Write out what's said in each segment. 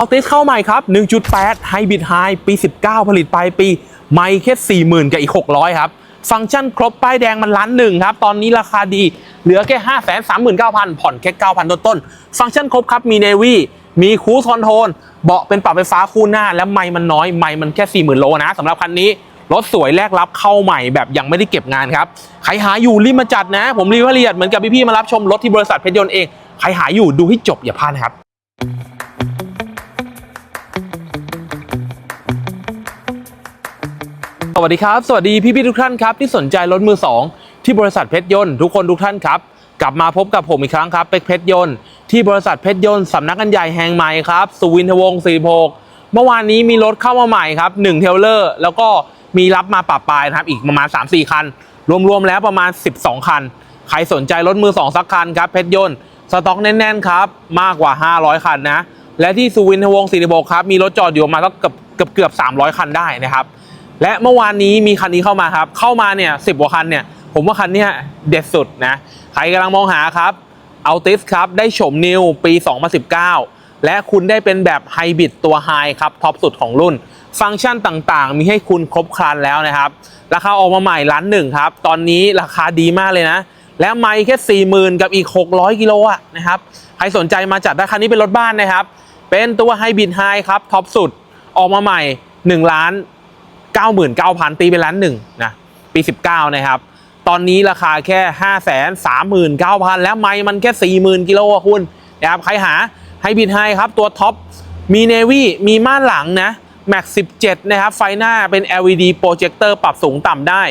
เอาติสเข้าใหม่ครับ 1.8 ไฮบริดไฮปี 19 ผลิตปลายปี ไม่แค่40,000 กับอีก 600 ครับ ฟังก์ชันครบป้ายแดงมันล้านหนึ่งครับ ตอนนี้ราคาดีเหลือแค่ 5 3 9 0 0 0 ผ่อนแค่ 9,000 ต้นๆฟังก์ชันครบครับ มีเนวีมีคูสคอนโทรลเบาะเป็นปรับไฟฟ้าคู่หน้า และไม่มันน้อย ไม่มันแค่ 40,000 โลนะสำหรับคันนี้รถสวยแลกรับเข้าใหม่แบบยังไม่ได้เก็บงานครับ ใครหาอยู่รีบมาจัดนะ ผมรีวิวให้ละเอียดเหมือนกับพี่ๆมารับชมรถที่บริษัทเพชรยนต์เอง ใครหาอยู่ดูให้จบอย่าพลาดนะครับ วัสดีครับ สวัสดีพี่ๆทุกท่านครับ ที่สนใจรถมือ 2 ที่บริษัทเพชรยนต์ทุกคนทุกท่านครับ กลับมาพบกับผมอีกครั้งครับเป็กเพชรยนต์ที่บริษัทเพชรยนต์สำนักงานใหญ่แห่งใหม่ครับ สุวินทวงศ์สีโพกเมื่อวานนี้มีรถเข้ามาใหม่ครับ1เทลเลอร์ แล้วก็มีรับมาปรับปลายนะครับ อีกประมาณ 3-4 คัน รวมๆแล้วประมาณ 12 คัน ใครสนใจรถมือ 2 สักคันครับเพชรยนต์สต็อกแน่นๆครับมากกว่า 500 คันนะและที่สุวินทวงศ์สีโพกครับมีรถจอดอยู่มาณสักเกือบเกือบเกือบ300 คันได้นะครับ และเมื่อวานนี้มีคันนี้เข้ามาครับ เข้ามาเนี่ยสิบกว่าคันเนี่ย ผมว่าคันนี้เด็ดสุดนะ ใครกำลังมองหาครับเอาติสครับ ได้ชมนิวปี 2019 และคุณได้เป็นแบบไฮบริดตัวไฮครับท็อปสุดของรุ่น ฟังก์ชันต่างๆ มีให้คุณครบครันแล้วนะครับ ราคาออกมาใหม่ล้านหนึ่งครับ ตอนนี้ราคาดีมากเลยนะ และไม่แค่ 40,000 กับอีก 600 กิโลอะนะครับ ใครสนใจมาจัดได้คันนี้เป็นรถบ้านนะครับ เป็นตัวไฮบริดไฮครับท็อปสุดออกมาใหม่ 1 ล้าน 99,000 ตีเป็นล้านหนึ่งนะปี 19 นะครับ ตอนนี้ราคาแค่ 5 3 9 0 0 0 แล้วไม่มันแค่ 40,000 กิโลอะคุณนะครับใครหาให้บิดให้ครับตัวท็อป มีเนวี่มีม่านหลังนะ Max 17 นะครับ ไฟหน้าเป็น LED โปรเจคเตอร์ปรับสูงต่ำได้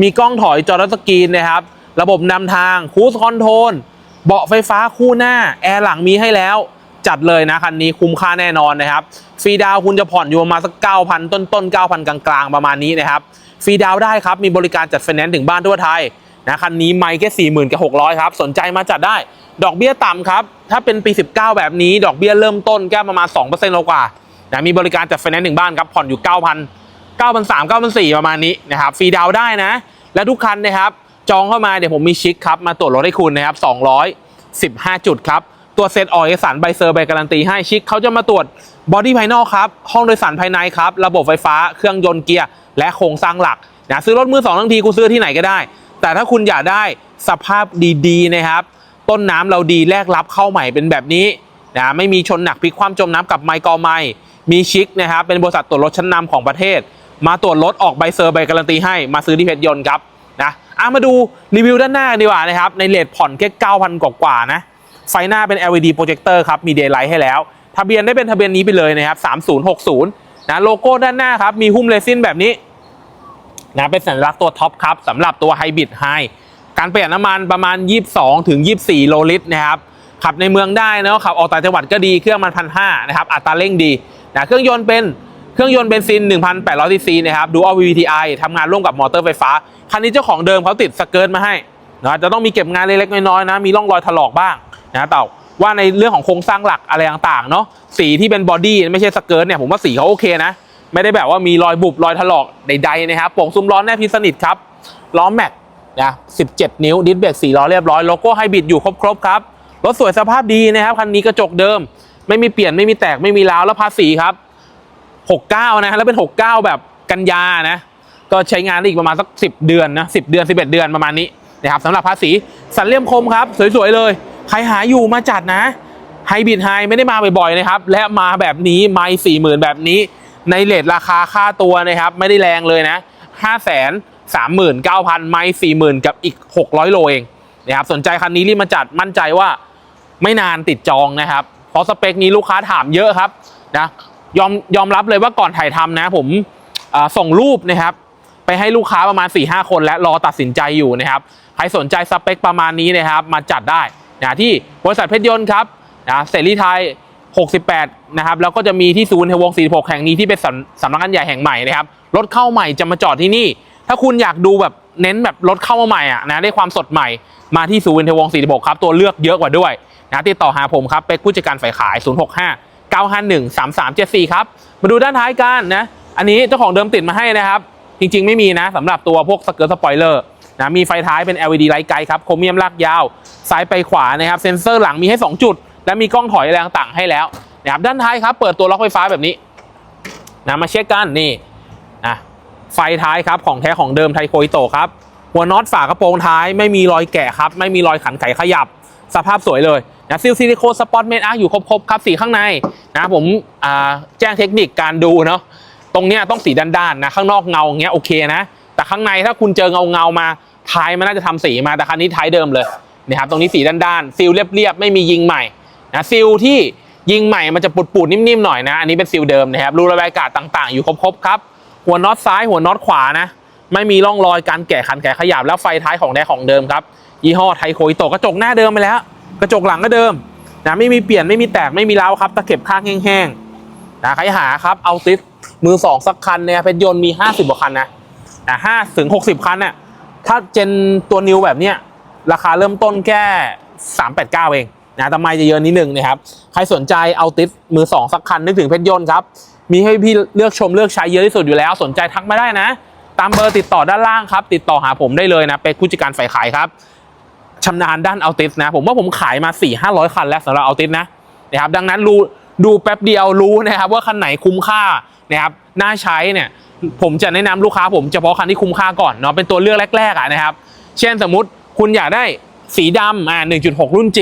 มีกล้องถอยจอทัสกรีนนะครับ ระบบนำทางคูสคอนโทรลเบาะไฟฟ้าคู่หน้า แอร์หลังมีให้แล้ว จัดเลยนะคันนี้คุ้มค่าแน่นอนนะครับฟรีดาวคุณจะผ่อนอยู่ประมาณสัก9,000ต้นต้นๆ9,000กลางๆ ประมาณนี้นะครับฟรีดาวได้ครับมีบริการจัดไฟแนนซ์ถึงบ้านทั่วไทยนะคันนี้ไม่แค่40,000กับ600ครับ สนใจมาจัดได้ ดอกเบี้ยต่ำครับ ถ้าเป็นปี 19 แบบนี้ ดอกเบี้ยเริ่มต้นแค่ประมาณ2%โลกว่านะมีบริการจัดไฟแนนซ์ถึงบ้านครับผ่อนอยู่ 9,000 9,300 9,400ประมาณนี้นะครับฟรีดาวได้นะ และทุกคันนะครับจองเข้ามาเดี๋ยวผมมีชิคครับมาตรวจรถให้คุณนะครับ215 จุดครับ ตัวเซตออกเอกสารใบเซอร์ใบการันตีให้ชิคเขาจะมาตรวจบอดี้ภายนอกครับ ห้องโดยสารภายในครับ ระบบไฟฟ้าเครื่องยนต์เกียร์ และโครงสร้างหลักนะซื้อรถมือสองทั้งทีคุณซื้อที่ไหนก็ได้ แต่ถ้าคุณอยากได้สภาพดีๆนะครับ ต้นน้ำเราดีแลกรับเข้าใหม่เป็นแบบนี้นะไม่มีชนหนักพลิกความจมน้ำกับไมค์กอไมมีชิคนะครับเป็นบริษัทตรวจรถชั้นนำของประเทศ มาตรวจรถออกใบเซอร์ใบการันตีให้มาซื้อที่เพชรยนต์ครับนะอะมาดูรีวิวด้านหน้ากันดีกว่านะครับในเลทผ่อนแค่9,000กว่าๆนะ ไฟหน้าเป็น LED โปรเจคเตอร์ครับมีเดย์ไลท์ให้แล้ว ทะเบียนได้เป็นทะเบียนนี้ไปเลยนะครับ 3060 นะโลโก้ด้านหน้าครับ มีหุ้มเรซินแบบนี้นะเป็นสัญลักษณ์ตัวท็อปครับสำหรับตัวไฮบริดไฮการประหยัดน้ำมันประมาณ 22 ถึง 24 โลลิตรนะครับขับในเมืองได้นะขับออกต่างจังหวัดก็ดีเครื่องมันพันห้านะครับอัตราเร่งดีนะเครื่องยนต์เป็นเครื่องยนต์เบนซิน 1,800ซีซีนะครับดูเอา VVTi ทำงานร่วมกับมอเตอร์ไฟฟ้า คันนี้เจ้าของเดิมเขาติดสเกิร์ตมาให้นะจะต้องมีเก็บงานเล็กๆน้อยๆนะมีร่องรอยถลอกบ้าง นะแต่ว่าในเรื่องของโครงสร้างหลักอะไรต่างๆเนาะสีที่เป็นบอดี้ไม่ใช่สเกิร์ตเนี่ยผมว่าสีเขาโอเคนะ ไม่ได้แบบว่ามีรอยบุบรอยถลอกใดๆนะครับโป่งซุ้มล้อแนบพิสนิทครับล้อแม็กนะ17 นิ้วดิสเบรก4ล้อเรียบร้อยโลโก้ไฮบริดอยู่ครบๆครับรถสวยสภาพดีนะครับคันนี้กระจกเดิม ไม่มีเปลี่ยนไม่มีแตกไม่มีร้าวแล้วภาษีครับ 69 นะแล้วเป็น 69 แบบกันยานะก็ใช้งานได้อีกประมาณสัก 10 เดือนนะ10 เดือน 11 เดือนประมาณนี้นะครับสำหรับภาษีสันเลี่ยมคมครับ สวยๆเลย ใครหาอยู่มาจัดนะไฮบริดไฮไม่ได้มาบ่อยๆนะครับ และมาแบบนี้ไม่สี่หมื่นแบบนี้ ในเลทราคาค่าตัวนะครับ ไม่ได้แรงเลยนะ5 3 9 0 0 0ไม่สี่หมื่นกับอีก600โลเองนะครับสนใจคันนี้รีบมาจัดมั่นใจว่าไม่นานติดจองนะครับ เพราะสเปคนี้ลูกค้าถามเยอะครับนะยอมยอมรับเลยว่าก่อนถ่ายทำนะ ผมส่งรูปนะครับ ไปให้ลูกค้าประมาณ4-5คน และรอตัดสินใจอยู่นะครับ ใครสนใจสเปคประมาณนี้นะครับ มาจัดได้ นะที่บริษัทเพชรยนต์ครับนะเสรีไทย 68 นะครับ แล้วก็จะมีที่ศูนย์เทวงศ์46 แห่งนี้ที่เป็นสำสำนักงานใหญ่แห่งใหม่นะครับ รถเข้าใหม่จะมาจอดที่นี่ ถ้าคุณอยากดูแบบเน้นแบบรถเข้ามาใหม่อะนะได้ความสดใหม่มาที่ศูนย์เทวงศ์46 ครับ ตัวเลือกเยอะกว่าด้วยนะติดต่อหาผมครับเป็นผู้จัดการฝ่ายขาย 065 951 3374 ครับ มาดูด้านท้ายกันนะ อันนี้เจ้าของเดิมติดมาให้นะครับ จริงๆ ไม่มีนะสำหรับตัวพวกสเกิร์ตสปอยเลอร์ นะมีไฟท้ายเป็น LED ไลท์ไกด์ครับโครเมียมลากยาว ซ้ายไปขวานะครับ เซ็นเซอร์หลังมีให้ 2 จุด และมีกล้องถอยอะไรต่างๆให้แล้วนะครับด้านท้ายครับ เปิดตัวล็อกไฟฟ้าแบบนี้นะมาเช็คกันนี่นะไฟท้ายครับของแท้ของเดิมไทโคอิโตครับ หัวน็อตฝากระโปรงท้าย ไม่มีรอยแกะครับ ไม่มีรอยขันไขขยับ สภาพสวยเลยนะซิลซิลิโคนสปอตเมนอาร์อยู่ครบๆครับสีข้างในนะผมแจ้งเทคนิคการดูเนาะตรงเนี้ยต้องสีด้านๆนะข้างนอกเงาอย่างเงี้ยโอเคนะ แต่ข้างในถ้าคุณเจอเงาเงามาท้ายมันน่าจะทำสีมาแต่คันนี้ท้ายเดิมเลยนะครับตรงนี้สีด้านๆซิลเรียบๆไม่มียิงใหม่นะซิลที่ยิงใหม่มันจะปูดๆนิ่มๆหน่อยนะอันนี้เป็นซิลเดิมนะครับรูระบายอากาศต่างๆ อยู่ครบๆครับหัวน็อตซ้ายหัวน็อตขวานะไม่มีร่องรอยการแกะขันแกะขยับแล้วไฟท้ายของแท้ของเดิมครับยี่ห้อไทโคอิโตกระจกหน้าเดิมไปแล้ว กระจกหลังก็เดิมนะไม่มีเปลี่ยนไม่มีแตกไม่มีร้าวครับตะเข็บข้างแห้งๆนะใครหาครับเอาติดมือสองสักคันเนี่ยเพชรยนต์มี 50กว่าคันนะ นะห้าถึง60คันเนี่ยถ้าเจนตัวนิวแบบเนี้ยราคาเริ่มต้นแค่389เก้าเองนะแต่ไม่จะเยอะนิดนึงนะครับ ใครสนใจเอาติดมือสองสักคันนึกถึงเพชรยนต์ครับ มีให้พี่เลือกชมเลือกใช้เยอะที่สุดอยู่แล้ว สนใจทักมาได้นะ ตามเบอร์ติดต่อด้านล่างครับ ติดต่อหาผมได้เลยนะ เป็นผู้จัดการฝ่ายขายครับชำนาญด้านเอาติสนะ ผมว่าผมขายมา 4 5 0 0 คันแล้วสำหรับเอาติสนะนะครับ ดังนั้นรู้ดูแป๊บเดียวรู้นะครับว่าคันไหนคุ้มค่านะครับน่าใช้เนี่ย ผมจะแนะนำลูกค้าผมเฉพาะคันที่คุ้มค่าก่อนเนาะเป็นตัวเลือกแรกๆอะนะครับ เช่นสมมุติคุณอยากได้สีดำอ่า1.6 รุ่น G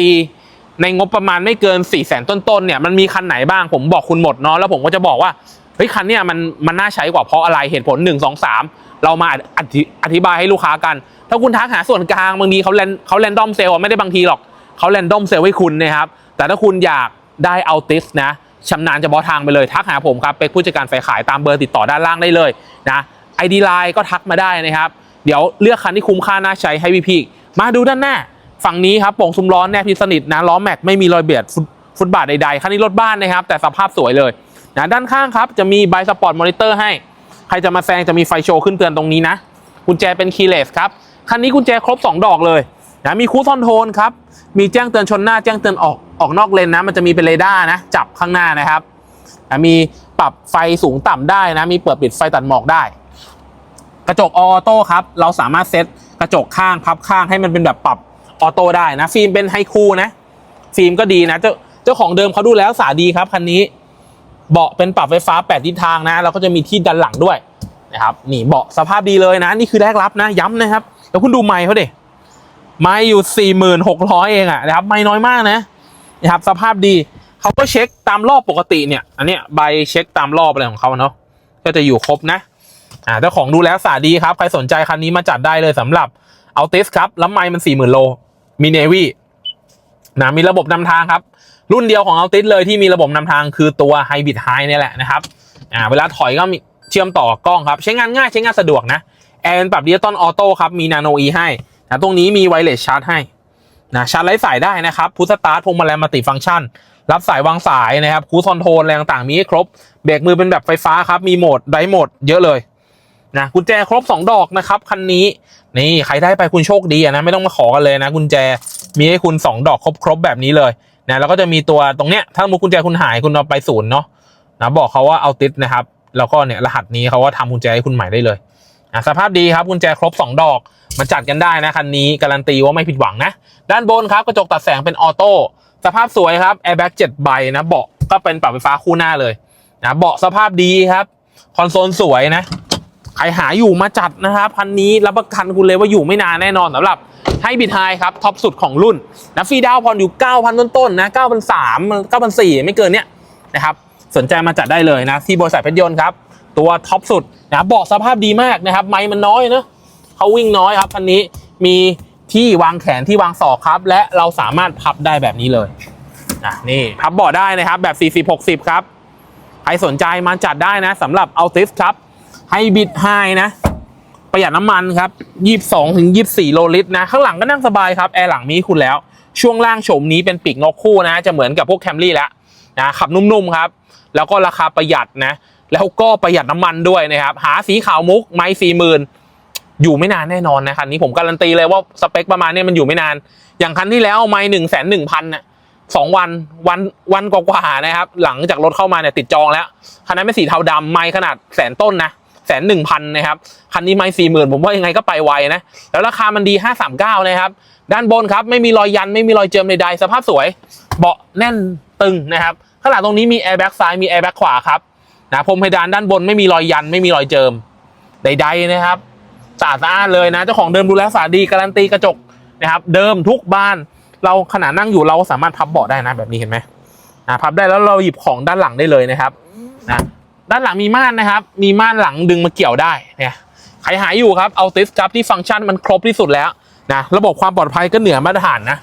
ในงบประมาณไม่เกิน4 0 0 0 0 0ต้นๆเนี่ยมันมีคันไหนบ้างผมบอกคุณหมดเนาะแล้วผมก็จะบอกว่าเฮ้ยคันเนี่ยมันมันน่าใช้กว่าเพราะอะไรเหตุผล 1 2 3 เรามาอธิอธิบายให้ลูกค้ากัน ถ้าคุณทักหาส่วนกลางบางทีเขาแลนเขาแรนดอมเซลล์ไม่ได้บางทีหรอกเขาแรนดอมเซลล์ให้คุณนะครับแต่ถ้าคุณอยากได้เอาติสนะ ชำนาญเฉพาะทางไปเลยทักหาผมครับเป็นผู้จัดการฝ่ายขายตามเบอร์ติดต่อด้านล่างได้เลยนะไอดีไลน์ก็ทักมาได้นะครับ เดี๋ยวเลือกคันที่คุ้มค่าน่าใช้ให้พี่ๆมาดูด้านหน้า ฝั่งนี้ครับโป่งซุ้มล้อแนบพิสนิทนะล้อแม็กไม่มีรอยเบียดฟุตฟุตบาทใดๆคันนี้รถบ้านนะครับ แต่สภาพสวยเลยนะด้านข้างครับจะมีไบสปอร์ตมอนิเตอร์ให้ ใครจะมาแซงจะมีไฟโชว์ขึ้นเตือนตรงนี้นะกุญแจเป็นคีย์เลสครับคันนี้กุญแจครบ 2 ดอกเลยนะมีคูซอนโทนครับมีแจ้งเตือนชนหน้าแจ้งเตือนออก ออกนอกเลนนะ มันจะมีเป็นเรดาร์นะ จับข้างหน้านะครับมีปรับไฟสูงต่ำได้นะ มีเปิดปิดไฟตัดหมอกได้ กระจกออโต้ครับ เราสามารถเซตกระจกข้างพับข้างให้มันเป็นแบบปรับออโต้ได้นะ ฟิล์มเป็นไฮคูนะ ฟิล์มก็ดีนะ เจ้าเจ้าของเดิมเขาดูแล้วสาดีครับคันนี้ เบาะเป็นปรับไฟฟ้า8ทิศทางนะ แล้วก็จะมีที่ดันหลังด้วยนะครับนี่เบาะสภาพดีเลยนะ นี่คือแรกรับนะ ย้ำนะครับ แล้วคุณดูไมค์เขาดิไมค์อยู่ 4600 เองอะนะครับ ไมค์น้อยมากนะ นะครับ สภาพดีเขาก็เช็คตามรอบปกติเนี่ย อันเนี้ยใบเช็คตามรอบอะไรของเขาเนาะก็จะอยู่ครบนะอ่าเจ้าของดูแล้วสาดีครับ ใครสนใจคันนี้มาจัดได้เลยสำหรับเอาติสครับล้วไมค์มัน40,000โลมีเนวี่นะมีระบบนำทางครับ รุ่นเดียวของเอาติสเลยที่มีระบบนำทางคือตัวไฮบริดไฮเนี่ยแหละนะครับอ่าเวลาถอยก็มีเชื่อมต่อกล้องครับ ใช้งานง่ายใช้งานสะดวกนะแอร์เป็นปรับดิจิตอลออโต้ครับมีนาโนอีให้นะตรงนี้มีไวเลสชาร์จให้ นะชาร์จไร้สายได้นะครับพุทสตาร์ทพวงมาลัยมัลติฟังก์ชัน รับสายวางสายนะครับคูซอนโทนอะไรต่างๆมีให้ครบ เบรกมือเป็นแบบไฟฟ้าครับ มีโหมดไดโหมดเยอะเลยนะกุญแจครบ 2 ดอกนะครับคันนี้นี่ใครได้ไปคุณโชคดีนะไม่ต้องมาขอกันเลยนะกุญแจมีให้คุณ 2 ดอกครบๆแบบนี้เลยนะแล้วก็จะมีตัวตรงเนี้ยถ้ามุกุญแจคุณหายคุณเอาไปศูนย์เนาะนะบอกเขาว่าเอาติดนะครับ แล้วก็เนี่ยรหัสนี้เขาก็ทำกุญแจให้คุณใหม่ได้เลย นะสภาพดีครับกุญแจครบ 2 ดอก มาจัดกันได้นะคันนี้การันตีว่าไม่ผิดหวังนะ ด้านบนครับกระจกตัดแสงเป็นออโต้สภาพสวยครับแอร์แบ็กเจ็ดใบนะเบาะก็เป็นปรับไฟฟ้าคู่หน้าเลยนะเบาะสภาพดีครับคอนโซลสวยนะใครหาอยู่มาจัดนะครับคันนี้รับประกันคุณเลยว่าอยู่ไม่นานแน่นอนสำหรับให้บิดไฮครับท็อปสุดของรุ่นนะฟรีดาวน์ผ่ออยู่ 9,000 ต้นๆนะ9,300 9,400ไม่เกินเนี้ยนะครับสนใจมาจัดได้เลยนะที่บริษัทเพชรยนต์ครับ ตัวท็อปสุดนะเบาะสภาพดีมากนะครับ ไม้มันน้อยนะเขาวิ่งน้อยครับคันนี้มีที่วางแขนที่วางศอกครับ และเราสามารถพับได้แบบนี้เลยนะนี่พับเบาะได้นะครับแบบ 40 60 ครับใครสนใจมาจัดได้นะสำหรับเอาติสครับให้บิดไฮนะ ประหยัดน้ำมันครับ 22ถึง24 โลลิตรนะ ข้างหลังก็นั่งสบายครับ แอร์หลังมีคุณแล้ว ช่วงล่างโฉมนี้เป็นปีกนกคู่นะ จะเหมือนกับพวกแคมรี่แล้วนะขับนุ่มๆครับ แล้วก็ราคาประหยัดนะ แล้วก็ประหยัดน้ำมันด้วยนะครับ หาสีขาวมุกไม้สี่หมื่นอยู่ไม่นานแน่นอนนะคันนี้ผมการันตีเลยว่าสเปคประมาณนี้มันอยู่ไม่นาน อย่างคันที่แล้วไม้หนึ่งแสนหนึ่งพันน่ะสองวันวันวันกว่าๆนะครับ หลังจากรถเข้ามาเนี่ยติดจองแล้วคันนั้นเป็นสีเทาดำไม้ขนาดแสนต้นนะแสนหนึ่งพันนะครับ คันนี้ไม่สี่หมื่นผมว่ายังไงก็ไปไวนะ แล้วราคามันดีห้าสามเก้านะครับ ด้านบนครับไม่มีรอยยันไม่มีรอยเจิมใดๆสภาพสวย เบาะแน่นตึงนะครับ ข้างหลังตรงนี้มีแอร์แบ็กซ้ายมีแอร์แบ็กขวาครับ นะพรมเพดานด้านบนไม่มีรอยยันไม่มีรอยเจิมใด ๆนะครับสะอาดสะอานเลยนะเจ้าของเดิมดูแลรักษาดดีการันตีกระจกนะครับ เดิมทุกบาน เราขณะนั่งอยู่เราสามารถพับเบาะได้นะแบบนี้เห็นไหมพับได้แล้วเราหยิบของด้านหลังได้เลยนะครับนะด้านหลังมีม่านนะครับ มีม่านหลังดึงมาเกี่ยวได้เนี่ยใครหายอยู่ครับเอาติสครับที่ฟังก์ชันมันครบที่สุดแล้วนะระบบความปลอดภัยก็เหนือมาตรฐานนะ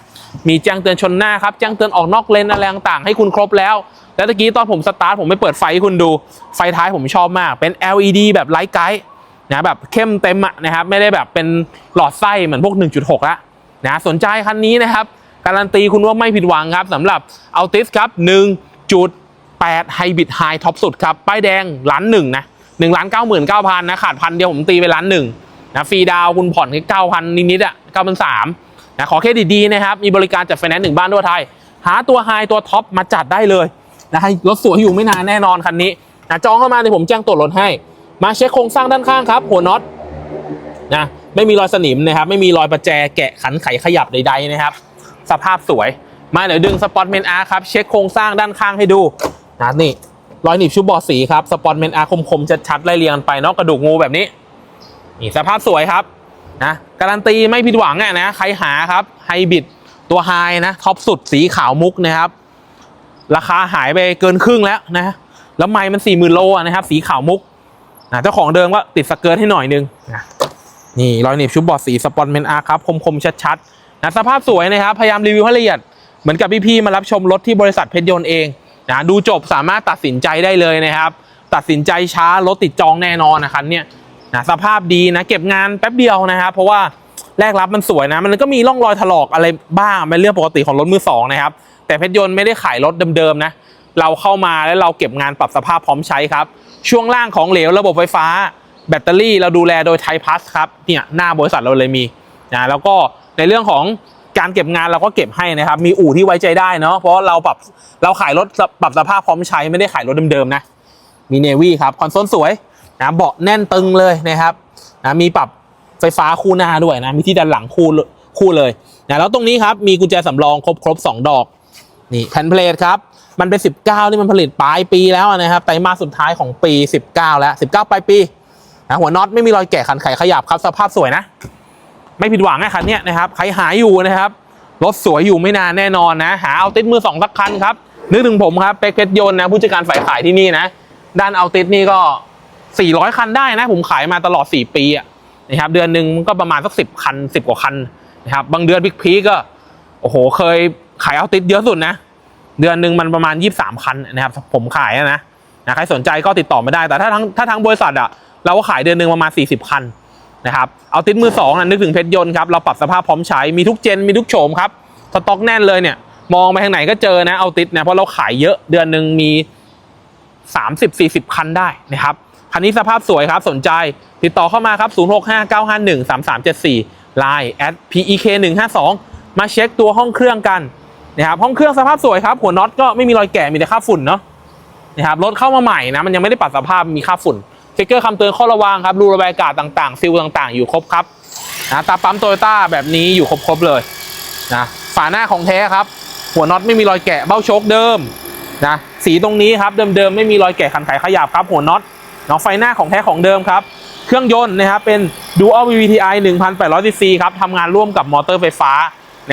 มีแจ้งเตือนชนหน้าครับ แจ้งเตือนออกนอกเลนอะไรต่างๆให้คุณครบแล้ว แล้วตะกี้ตอนผมสตาร์ทผมไม่เปิดไฟให้คุณดู ไฟท้ายผมชอบมาก เป็น LED แบบไลท์ไกด์นะแบบเข้มเต็มอะนะครับ ไม่ได้แบบเป็นหลอดไส้เหมือนพวก 1.6 ละนะสนใจคันนี้นะครับ การันตีคุณว่าไม่ผิดหวังครับสำหรับ Altis ครับ 1.8 Hybrid High ท็อปสุดครับ ป้ายแดงล้านหนึ่งนะ1ล้าน99,000นเก้าพันนะขาดพันเดียวผมตีไปล้านหนึ่งนะฟรีดาวคุณผ่อนแค่9,000นิดๆอะ9,300นสามะขอเครดิตดีนะครับ มีบริการจัดไฟแนนซ์หนึ่งบ้านทั่วไทย หาตัวไฮตัวท็อปมาจัดได้เลยนะให้รถสวยอยู่ไม่นานแน่นอนคันนี้นะจองเข้ามาเดี๋ยวผมแจ้งตรวจรถให้ มาเช็คโครงสร้างด้านข้างครับหัวน็อตนะไม่มีรอยสนิมนะครับ ไม่มีรอยประแจแกะขันไขขยับใดๆนะครับ สภาพสวย มาเดี๋ยวดึงสปอตเมนอาร์ครับ เช็คโครงสร้างด้านข้างให้ดูนะนี่รอยหนีบชุบบอสีครับสปอตเมนอาร์คมๆชัดๆไล่เรียงไปเนาะกระดูกงูแบบนี้นี่สภาพสวยครับ นะการันตีไม่ผิดหวังอะนะใครหาครับไฮบริดตัวไฮนะท็อปสุดสีขาวมุกนะครับ ราคาหายไปเกินครึ่งแล้วนะแล้วไม้มันสี่หมื่นโลนะครับ สีขาวมุกนะเจ้าของเดิมก็ติดสเกิร์ตให้หน่อยนึงนะนี่รอยหนีบชุบบอร์ดสีสปอนเมนอาร์ครับคมๆชัดๆนะสภาพสวยนะครับ พยายามรีวิวให้ละเอียดเหมือนกับพี่ๆมารับชมรถที่บริษัทเพชรยนต์เองนะดูจบสามารถตัดสินใจได้เลยนะครับ ตัดสินใจช้ารถติดจองแน่นอนนะครับเนี่ย นะสภาพดีนะ เก็บงานแป๊บเดียวนะครับเพราะว่าแรกรับมันสวยนะ มันก็มีร่องรอยถลอกอะไรบ้างเป็นเรื่องปกติของรถมือสองนะครับแต่เพชรยนต์ไม่ได้ขายรถเดิมๆนะเราเข้ามาแล้วเราเก็บงานปรับสภาพพร้อมใช้ครับ ช่วงล่างของเหลวระบบไฟฟ้า แบตเตอรี่เราดูแลโดยไทยพัสครับเนี่ยหน้าบริษัทเราเลยมีนะแล้วก็ในเรื่องของการเก็บงานเราก็เก็บให้นะครับ มีอู่ที่ไว้ใจได้เนาะเพราะเราปรับเราขายรถปรับสภาพพร้อมใช้ไม่ได้ขายรถเดิมๆนะมีเนวี่ครับคอนโซลสวย นะเบาะแน่นตึงเลยนะครับนะมีปรับไฟฟ้าคู่หน้าด้วยนะมีที่ด้านหลังคู่คู่เลยนะแล้วตรงนี้ครับมีกุญแจสำรองครบครบสองดอกนี่แผ่นเพลทครับมันเป็น 19ที่มันผลิตปลายปีแล้วนะครับไตรมาสสุดท้ายของปี 19 แล้ว 19 ปลายปีนะหัวน็อตไม่มีรอยแกะขันไขขยับครับสภาพสวยนะ ไม่ผิดหวังไอ้คันนี้นะครับใครหาอยู่นะครับรถสวยอยู่ไม่นานแน่นอนนะ หาเอาติดมือสองสักคันครับนึกถึงผมครับเป็กเพชรยนต์นะผู้จัดการฝ่ายขายที่นี่นะ ด้านเอาติดนี่ก็ 400 คันได้นะ ผมขายมาตลอด 4 ปีอะนะครับเดือนหนึ่งมันก็ประมาณสักสิบคัน 10 กว่าคันนะครับบางเดือนพิกพีก็โอ้โหเคยขายเอาติดเยอะสุดนะ เดือนหนึ่งมันประมาณ 23 คันนะครับผมขายนะนะใครสนใจก็ติดต่อไม่ได้แต่ถ้าทั้งถ้าทั้งบริษัทอะเราก็ขายเดือนหนึ่งประมาณ 40 คันนะครับเอาติดมือสองนะนึกถึงเพชรยนต์ครับเราปรับสภาพพร้อมใช้มีทุกเจนมีทุกโฉมครับสต็อกแน่นเลยเนี่ยมองไปทางไหนก็เจอนะเอาติดเนี่ยเพราะเราขายเยอะเดือนหนึ่งมี 30-40 คันได้นะครับ คันนี้สภาพสวยครับสนใจ ติดต่อเข้ามาครับ 0659513374 Line at pek 152 มาเช็คตัวห้องเครื่องกันนะครับห้องเครื่องสภาพสวยครับ หัวน็อตก็ไม่มีรอยแกะมีแต่คราฝุ่นเนาะนะครับรถเข้ามาใหม่นะมันยังไม่ได้ปรับสภาพมีคราฝุ่นสติ๊กเกอร์คำเตือนข้อระวังครับรูระบายอากาศต่างๆซิลต่างๆ อยู่ครบครับนะตาปั๊มโตโยต้าแบบนี้อยู่ครบๆเลยนะฝาหน้าของแท้ครับ หัวน็อตไม่มีรอยแกะเบ้าโชคเดิมนะสีตรงนี้ครับเดิมๆไม่มีรอยแกะขันไขขยับครับ หัวน็อต เนาะไฟหน้าของแท้ของเดิมครับ เครื่องยนต์นะครับเป็น Dual VVTi 1,800 cc ครับทำงานร่วมกับมอเตอร์ไฟฟ้า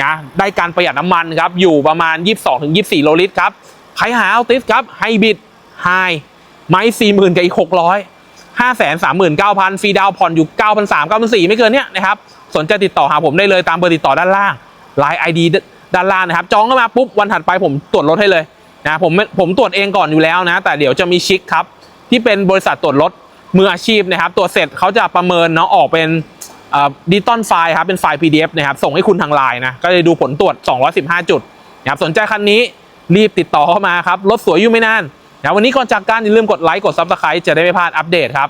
นะได้การประหยัดน้ำมันครับ อยู่ประมาณ 22-24 โลลิตรครับใครหาเอาติสครับไฮบริดไฮไม้40,000กับอีก 600 539,000ฟรีดาวผ่อนอยู่ 9,300 9,400 ไม่เกินเนี้ยนะครับ สนใจติดต่อหาผมได้เลยตามเบอร์ติดต่อด้านล่าง Line ID ด้านล่างนะครับ จองเข้ามาปุ๊บวันถัดไปผมตรวจรถให้เลยนะผมผมตรวจเองก่อนอยู่แล้วนะ แต่เดี๋ยวจะมีชิคครับ ที่เป็นบริษัทตรวจรถมืออาชีพนะครับตรวจเสร็จเขาจะประเมินเนาะออกเป็นดิจิตอลไฟล์ครับเป็นไฟล์ PDF นะครับส่งให้คุณทางไลน์นะก็เลยดูผลตรวจ 215 จุดนะครับสนใจคันนี้รีบติดต่อเข้ามาครับรถสวยอยู่ไม่นานนะวันนี้ก่อนจากการอย่าลืมกดไลค์กด Subscribe จะได้ไม่พลาดอัปเดตครับ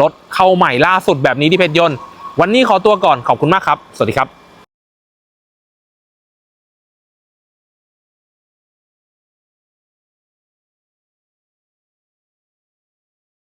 รถเข้าใหม่ล่าสุดแบบนี้ที่เพชรยนต์ วันนี้ขอตัวก่อนขอบคุณมากครับ สวัสดีครับ